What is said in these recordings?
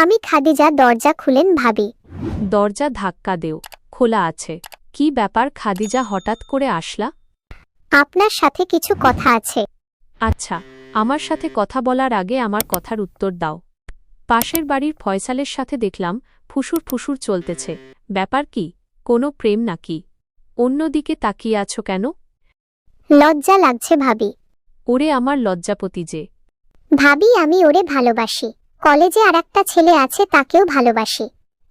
আমি খাদিজা দরজা খুলেন ভাবি। দরজা ধাক্কা দেও খোলা আছে। কি ব্যাপার খাদিজা হঠাৎ করে আসলা? আপনার সাথে কিছু কথা আছে। আচ্ছা আমার সাথে কথা বলার আগে আমার কথার উত্তর দাও। পাশের বাড়ির ফয়সালের সাথে দেখলাম ফুসুর ফুসুর চলতেছে। ব্যাপার কি? কোনো প্রেম নাকি? অন্যদিকে তাকিয়ে আছো কেন? লজ্জা লাগছে ভাবি। ওরে আমার লজ্জাপতি যে। ভাবি আমি ওরে ভালোবাসি। কলেজে আর একটা ছেলে আছে, তাকেও ভালোবাসি।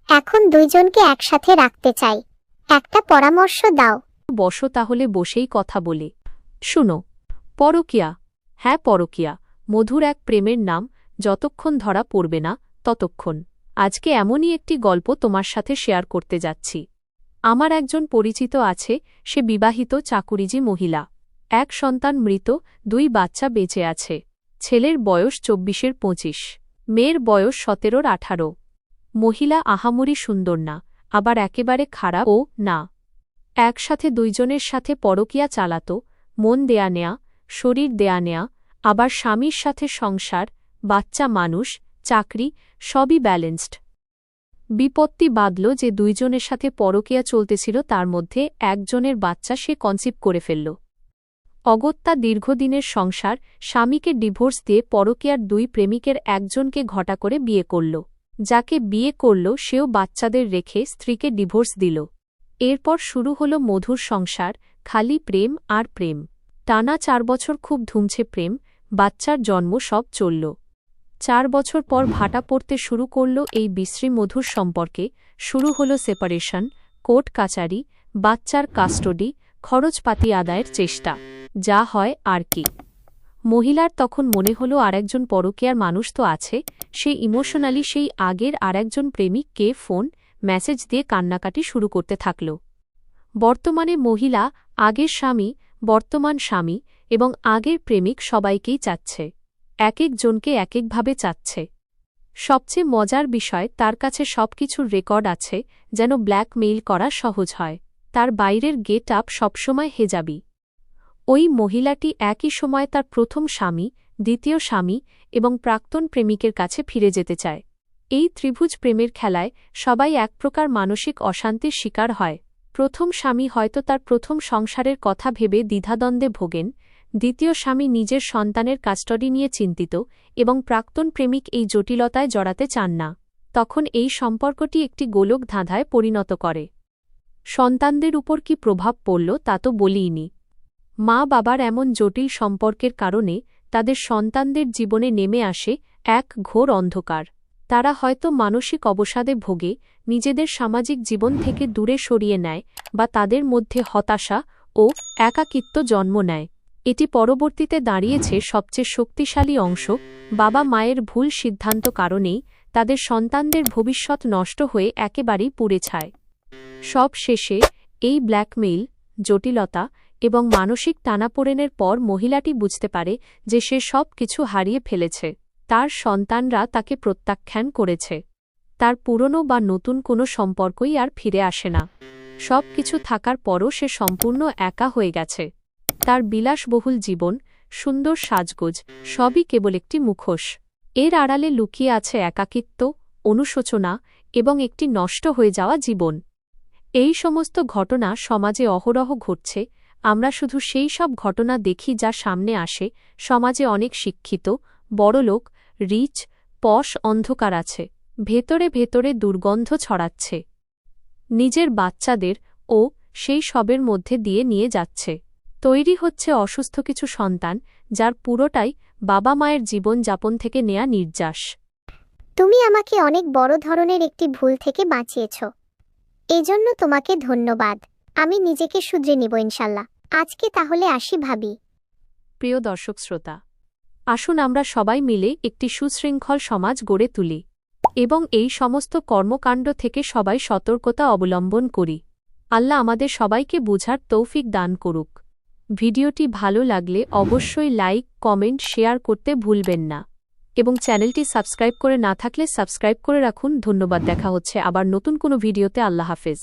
এখন দুইজনকে একসাথে রাখতে চাই। একটা পরামর্শ দাও। বসো তাহলে বসেই কথা বলে। শুনো, পরকিয়া। হ্যাঁ পরকিয়া। মধুর এক প্রেমের নাম, যতক্ষণ ধরা পড়বে না, ততক্ষণ। আজকে এমনই একটি গল্প তোমার সাথে শেয়ার করতে যাচ্ছি। আমার একজন পরিচিত আছে, সে বিবাহিত চাকুরিজি মহিলা। এক সন্তান মৃত, দুই বাচ্চা বেঁচে আছে। ছেলের বয়স চব্বিশের পঁচিশ। মেয়ের বয়স সতেরোর আঠারো। মহিলা আহামরি সুন্দর না, আবার একেবারে খারাপ ও না। একসাথে দুইজনের সাথে পরকিয়া চালাত, মন দেয়া নেয়া, শরীর দেয়া নেয়া, আবার স্বামীর সাথে সংসার, বাচ্চা মানুষ, চাকরি, সবই ব্যালেন্সড। বিপত্তি বাঁধল যে দুইজনের সাথে পরকিয়া চলতেছিল তার মধ্যে একজনের বাচ্চা সে কনসিভ করে ফেলল। অগত্যা দীর্ঘদিনের সংসার, স্বামীকে ডিভোর্স দিয়ে পরকিয়ার দুই প্রেমিকের একজনকে ঘটা করে বিয়ে করল। যাকে বিয়ে করল, সেও বাচ্চাদের রেখে স্ত্রীকে ডিভোর্স দিল। এরপর শুরু হল মধুর সংসার, খালি প্রেম আর প্রেম। টানা চার বছর খুব ধুমছে প্রেম, বাচ্চার জন্ম সব চলল। চার বছর পর ভাটা পড়তে শুরু করল এই বিশ্রী মধুর সম্পর্কে। শুরু হল সেপারেশন, কোর্ট কাচারি, বাচ্চার কাস্টডি, খরচপাতি আদায়ের চেষ্টা। যা হয় আর কি। মহিলার তখন মনে হল আরেকজন পরকেয়ার মানুষ তো আছে, সে ইমোশনালি সেই আগের আরেকজন প্রেমিককে ফোন, মেসেজ দিয়ে কান্নাকাটি শুরু করতে থাকল। বর্তমানে মহিলা আগের স্বামী, বর্তমান স্বামী এবং আগের প্রেমিক সবাইকেই চাচ্ছে। এক একজনকে এক একভাবে চাচ্ছে। সবচেয়ে মজার বিষয়, তার কাছে সবকিছুর রেকর্ড আছে যেন ব্ল্যাকমেইল করা সহজ হয়। তার বাইরের গেট আপ সবসময় হেজাবি। ওই মহিলাটি একই সময় তার প্রথম স্বামী, দ্বিতীয় স্বামী এবং প্রাক্তন প্রেমিকের কাছে ফিরে যেতে চায়। এই ত্রিভুজ প্রেমের খেলায় সবাই এক প্রকার মানসিক অশান্তির শিকার হয়। প্রথম স্বামী হয়তো তার প্রথম সংসারের কথা ভেবে দ্বিধাদ্বন্দ্বে ভোগেন, দ্বিতীয় স্বামী নিজের সন্তানের কাস্টডি নিয়ে চিন্তিত এবং প্রাক্তন প্রেমিক এই জটিলতায় জড়াতে চান না। তখন এই সম্পর্কটি একটি গোলক ধাঁধায় পরিণত করে। সন্তানদের উপর কি প্রভাব পড়ল তা তো বলিইনি। মা বাবার এমন জটিল সম্পর্কের কারণে তাদের সন্তানদের জীবনে নেমে আসে এক ঘোর অন্ধকার। তারা হয়তো মানসিক অবসাদে ভোগে, নিজেদের সামাজিক জীবন থেকে দূরে সরিয়ে নেয় বা তাদের মধ্যে হতাশা ও একাকিত্ব জন্ম নেয়। এটি পরবর্তীতে দাঁড়িয়েছে সবচেয়ে শক্তিশালী অংশ, বাবা মায়ের ভুল সিদ্ধান্ত কারণেই তাদের সন্তানদের ভবিষ্যৎ নষ্ট হয়ে একেবারেই পুড়ে ছায়। সব শেষে এই ব্ল্যাকমেইল, জটিলতা এবং মানসিক টানাপোড়েনের পর মহিলাটি বুঝতে পারে যে সে সব কিছু হারিয়ে ফেলেছে। তার সন্তানরা তাকে প্রত্যাখ্যান করেছে। তার পুরনো বা নতুন কোনো সম্পর্কই আর ফিরে আসে না। সব কিছু থাকার পরও সে সম্পূর্ণ একা হয়ে গেছে। তার বিলাসবহুল জীবন, সুন্দর সাজগোজ, সবই কেবল একটি মুখোশ। এর আড়ালে লুকিয়ে আছে একাকিত্ব, অনুশোচনা এবং একটি নষ্ট হয়ে যাওয়া জীবন। এই সমস্ত ঘটনা সমাজে অহরহ ঘটছে আমরা শুধু সেই সব ঘটনা দেখি যা সামনে আসে, সমাজে অনেক শিক্ষিত বড়লোক রিচ, পশ, অন্ধকার আছে, ভেতরে ভেতরে দুর্গন্ধ ছড়াচ্ছে। নিজের বাচ্চাদের ও সেই সবের মধ্যে দিয়ে নিয়ে যাচ্ছে। তৈরি হচ্ছে অসুস্থ কিছু সন্তান, যার পুরোটাই বাবা মায়ের জীবন যাপন থেকে নেয়া নির্যাস। তুমি আমাকে অনেক বড় ধরনের একটি ভুল থেকে বাঁচিয়েছ। এজন্য তোমাকে ধন্যবাদ। আমি নিজেকে শুধরে নিব ইনশাল্লাহ। আজকে তাহলে আসি ভাবি। প্রিয় দর্শক শ্রোতা, আসুন আমরা সবাই মিলে একটি সুশৃঙ্খল সমাজ গড়ে তুলি এবং এই সমস্ত কর্মকাণ্ড থেকে সবাই সতর্কতা অবলম্বন করি। আল্লাহ আমাদের সবাইকে বুঝার তৌফিক দান করুক। ভিডিওটি ভালো লাগলে অবশ্যই লাইক, কমেন্ট, শেয়ার করতে ভুলবেন না এবং চ্যানেলটি সাবস্ক্রাইব করে না থাকলে সাবস্ক্রাইব করে রাখুন। ধন্যবাদ, দেখা হচ্ছে আবার নতুন কোনো ভিডিওতে। আল্লাহ হাফেজ।